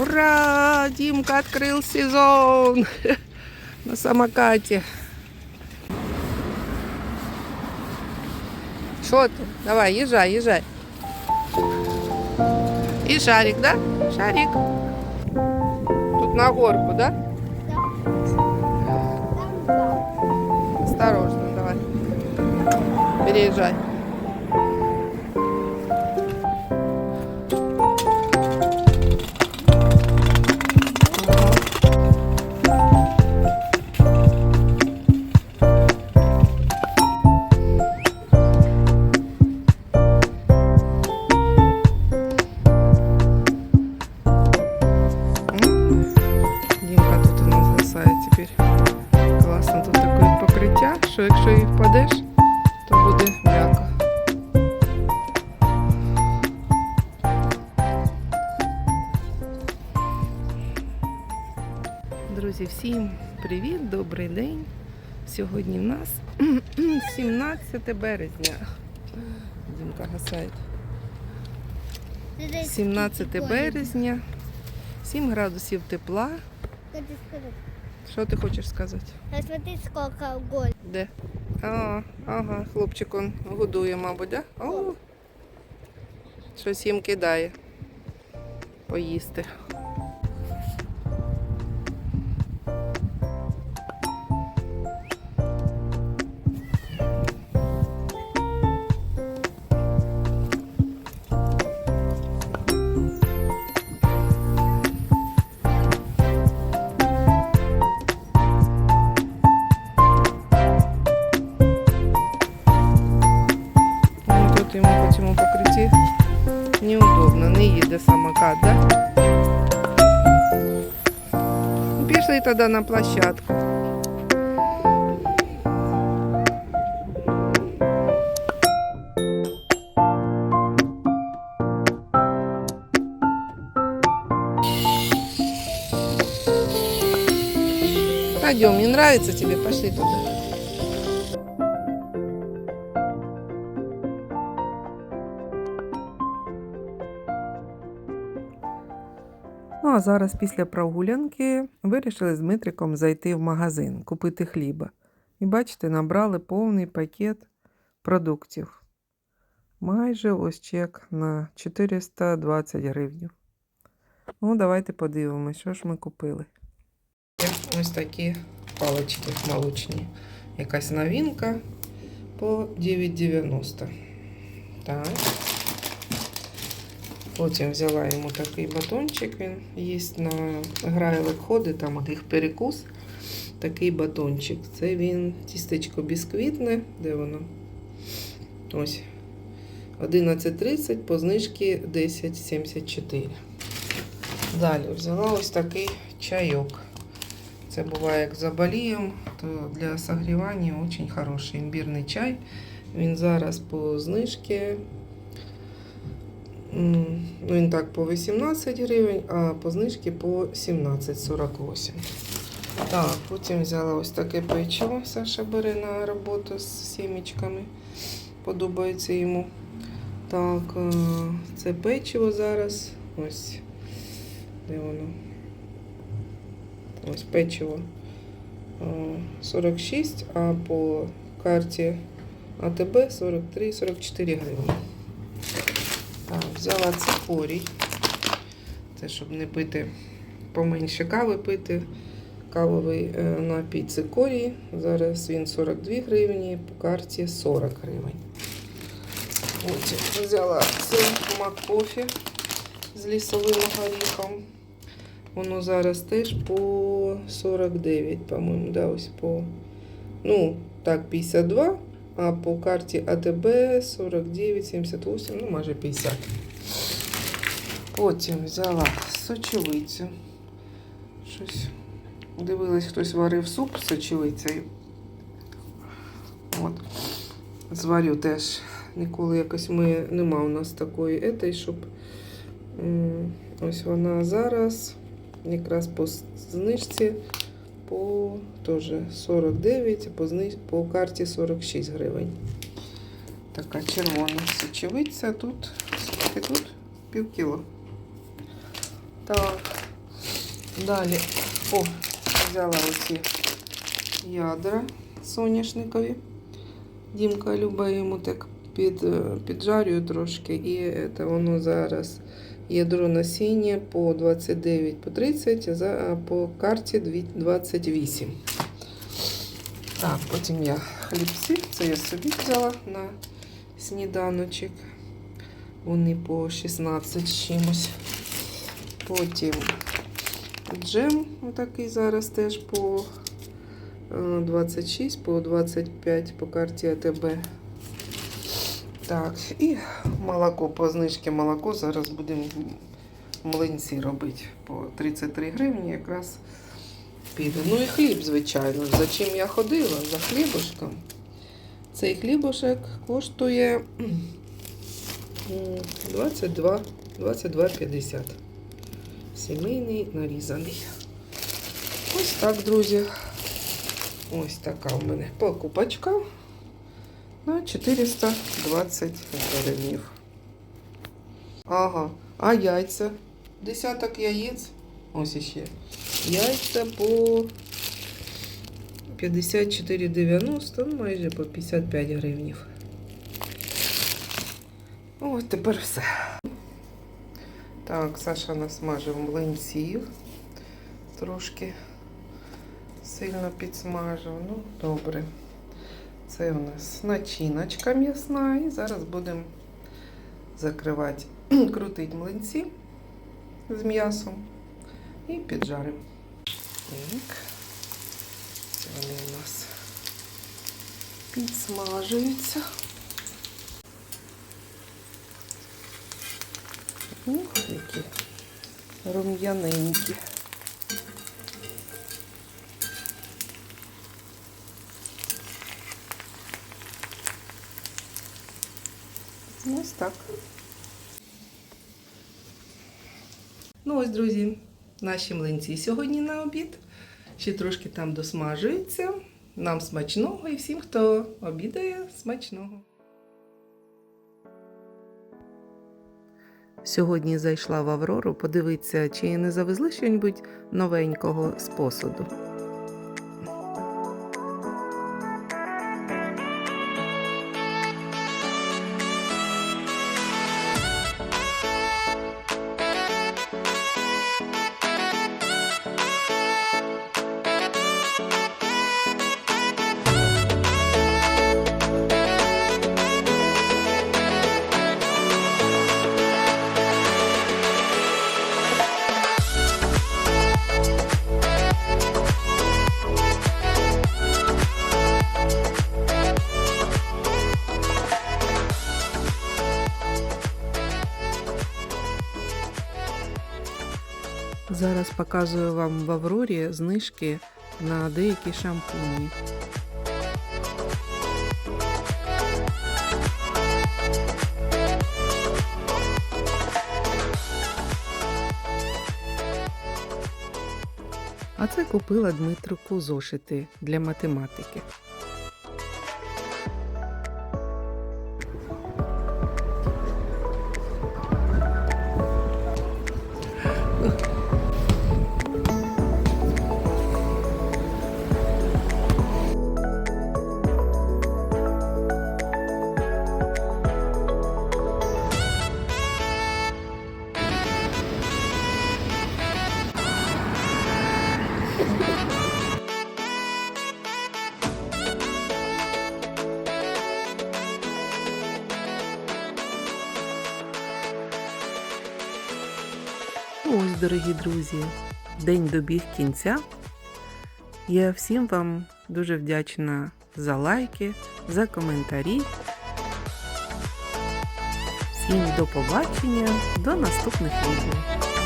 Ура! Димка открыл сезон на самокате. Что ты? Давай, езжай, езжай. И шарик, да? Шарик. Тут на горку, да? Осторожно, давай. Переезжай. Всім привіт, добрий день. Сьогодні в нас 17 березня. Дімка гасає. 17 березня, 7 градусів тепла. Що ти хочеш сказати? Смотри, сколько голь. Де? А, ага, хлопчик он годує, мабуть, да? О, щось їм кидає. Поїсти. їде самокат, да? Ну, Пішли тоді на площадку. Пойдем, не нравится тебе, пошли туда. Ну а зараз після прогулянки вирішили з Дмитриком зайти в магазин, купити хліба. І бачите, набрали повний пакет продуктів. Майже ось чек на 420 гривень. Ну, давайте подивимось, що ж ми купили. Ось такі палички молочні. Якась новинка по 9,90. Так. Потім взяла йому такий батончик, він є на грайлик ходить, там от їх перекус. Такий батончик. Це він тістечко бісквітне. Де воно? Ось. 11.30 по знижці 10.74. Далі взяла ось такий чайок. Це буває як заболієм, то для согрівання дуже хороший імбірний чай. Він зараз по знижці він так по 18 гривень, а по знижці по 17,48. Так, потім взяла ось таке печиво. Саша бере на роботу з сімечками. Подобається йому. Так, е, це печиво зараз. Ось. Де воно? Ось печиво. Е, 46, а по карті АТБ 43-44 гривні. Взяла цикорій. Це щоб не пити поменше кави пити. Кавовий е, напій цикорій. Зараз він 42 гривні, по карті 40 гривень. Потім взяла це маккофі з лісовим горіхом. Воно зараз теж по 49, по-моєму, да, ось по. Ну, так, 52. А по карті АТБ 49, 78, ну майже 50. Потім взяла сочевицю. Щось дивилась, хтось варив суп з сочевицею. От. Зварю теж. Ніколи якось ми нема у нас такої етої, щоб ось вона зараз якраз по знижці по теж 49, а по, зни... по карті 46 гривень. Така червона сочевиця тут. Скільки тут? Пів кіло. Так, Далі, о, взяла оці ядра соняшникові. Дімка любить йому так під, е, піджарюю трошки. І це воно зараз ядро насіння по 29 по 30, а по карті 28. Так, потім я хлібці, це я собі взяла на сніданочок. Вони по 16 чимось. Потім джем, отакий зараз теж по е, 26, по 25 по карті АТБ. Так, і молоко по знижці молоко. Зараз будемо млинці робити по 33 гривні якраз піде. Ну і хліб, звичайно. За чим я ходила? За хлібушком. Цей хлібушек коштує м, 22 22,50. Сімейний нарізаний. Ось так, друзі. Ось така в мене покупочка на 420 гривень. Ага, а яйця? Десяток яєць. Ось іще. Яйця по 54,90, ну майже по 55 гривень. Ось тепер все. Так, Саша насмажив млинців. Трошки сильно підсмажив. Ну, добре. Це у нас начиночка м'ясна. І зараз будемо закривати, крутити млинці з м'ясом і піджаримо. Так. Вони у нас підсмажуються. Ух, які рум'яненькі. Ось так. Ну ось, друзі, наші млинці сьогодні на обід. Ще трошки там досмажуються. Нам смачного і всім, хто обідає, смачного. Сьогодні зайшла в Аврору подивитися, чи не завезли щось новенького з посуду. Зараз показую вам в Аврорі знижки на деякі шампуні. А це купила Дмитрику зошити для математики. Ось, дорогі друзі, день добіг кінця. Я всім вам дуже вдячна за лайки, за коментарі. Всім до побачення, до наступних відео.